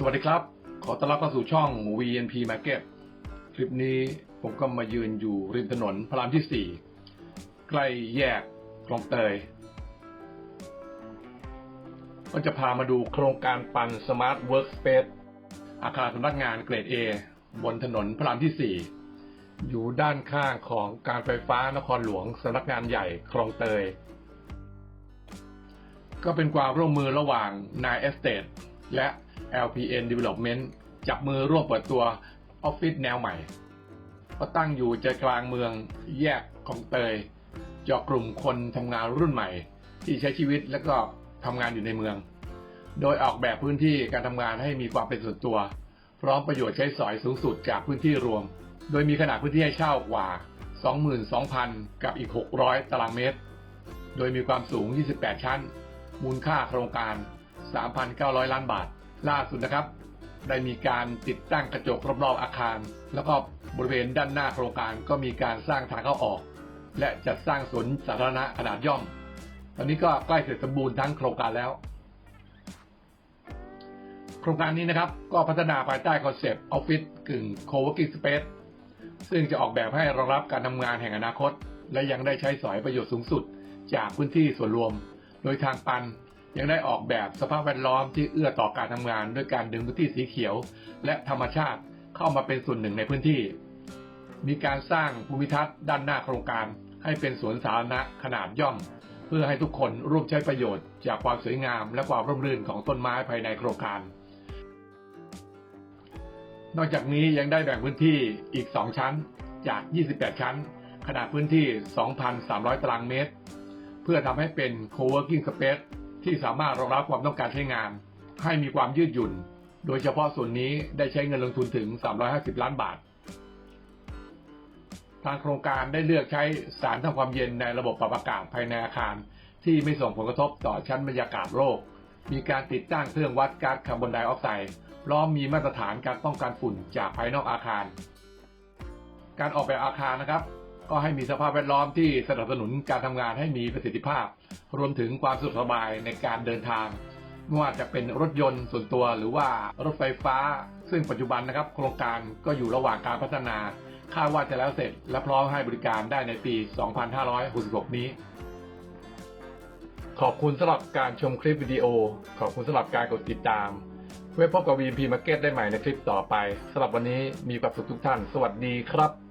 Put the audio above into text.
สวัสดีครับ ขอต้อนรับเข้าสู่ช่อง VNP Market คลิปนี้ผมก็มายืนอยู่ริมถนนพระรามที่ 4 ใกล้แยกคลองเตย ก็จะพามาดูโครงการปัน Smart Workspace อาคารสำนักงานเกรด A บนถนนพระรามที่ 4 อยู่ด้านข้างของการไฟฟ้านครหลวงสำนักงานใหญ่คลองเตย ก็เป็นความร่วมมือระหว่าง Nine Estate และ LPN Development จับมือร่วมเปิดตัวออฟฟิศแนวใหม่ก็ตั้งอยู่ใจกลางเมืองแยกคลองเตยเจาะกลุ่มคนทำงานรุ่นใหม่ ที่ใช้ชีวิตและก็ทำงานอยู่ในเมือง โดยออกแบบพื้นที่การทำงานให้มีความเป็นส่วนตัว พร้อมประโยชน์ใช้สอยสูงสุดจากพื้นที่รวม โดยมีขนาดพื้นที่ให้เช่ากว่า 22,000 กับอีก 600 ตารางเมตร โดยมีความสูง 28 ชั้น มูลค่าโครงการ 3,900 ล้านบาท ล่าสุดนะครับ ได้มีการติดตั้งกระจกรอบๆอาคาร แล้วก็บริเวณด้านหน้าโครงการก็มีการสร้างทางเข้าออก และจัดสร้างสวนสาธารณะขนาดย่อม ตอนนี้ก็ใกล้เสร็จสมบูรณ์ทั้งโครงการแล้ว โครงการนี้นะครับก็พัฒนาภายใต้คอนเซปต์ออฟฟิศกึ่ง co-working space ซึ่งจะออกแบบให้รองรับการทำงานแห่งอนาคต และยังได้ใช้สอยประโยชน์สูงสุด จากพื้นที่ส่วนรวม โดยทางปัน ยังได้ออกแบบสภาพแวดล้อมที่เอื้อต่อการทำงาน ด้วยการดึงพื้นที่สีเขียว และธรรมชาติเข้ามาเป็นส่วนหนึ่งในพื้นที่ มีการสร้างภูมิทัศน์ด้านหน้าโครงการ ให้เป็นสวนสาธารณะขนาดย่อม เพื่อให้ทุกคนร่วมใช้ประโยชน์ จากความสวยงาม และความร่มรื่นของต้นไม้ภายในโครงการ นอกจากนี้ยังได้แบ่งพื้นที่อีก 2 ชั้นจาก 28 ชั้น ขนาดพื้นที่ 2,300 ตารางเมตร เพื่อทำให้เป็น co-working space ที่สามารถรองรับความต้องการใช้งาน ให้มีความยืดหยุ่น โดยเฉพาะส่วนนี้ได้ใช้เงินลงทุนถึง 350 ล้านบาท ทางโครงการได้เลือกใช้สารทำความเย็นในระบบปรับอากาศภายในอาคาร ที่ไม่ส่งผลกระทบต่อชั้นบรรยากาศโลก มีการติดตั้งเครื่องวัดก๊าซคาร์บอนไดออกไซด์พร้อมมีมาตรฐานการป้องกันฝุ่นจากภายนอกอาคาร การออกแบบอาคารนะครับ ก็ให้มีสภาพแวดล้อมที่สนับสนุนการทำงานให้มีประสิทธิภาพ รวมถึงความสะดวกสบายในการเดินทางไม่ว่าจะเป็นรถยนต์ส่วนตัวหรือว่ารถไฟฟ้า ซึ่งปัจจุบันนะครับ โครงการก็อยู่ระหว่างการพัฒนาคาดว่าจะแล้วเสร็จ และพร้อมให้บริการได้ในปี 2566 นี้ ขอบคุณสำหรับการชมคลิปวิดีโอ ขอบคุณสำหรับการกดติดตาม ไว้พบกับ VP Market ได้ใหม่ในคลิปต่อไปสำหรับวันนี้มีความสุขทุกท่าน สวัสดีครับ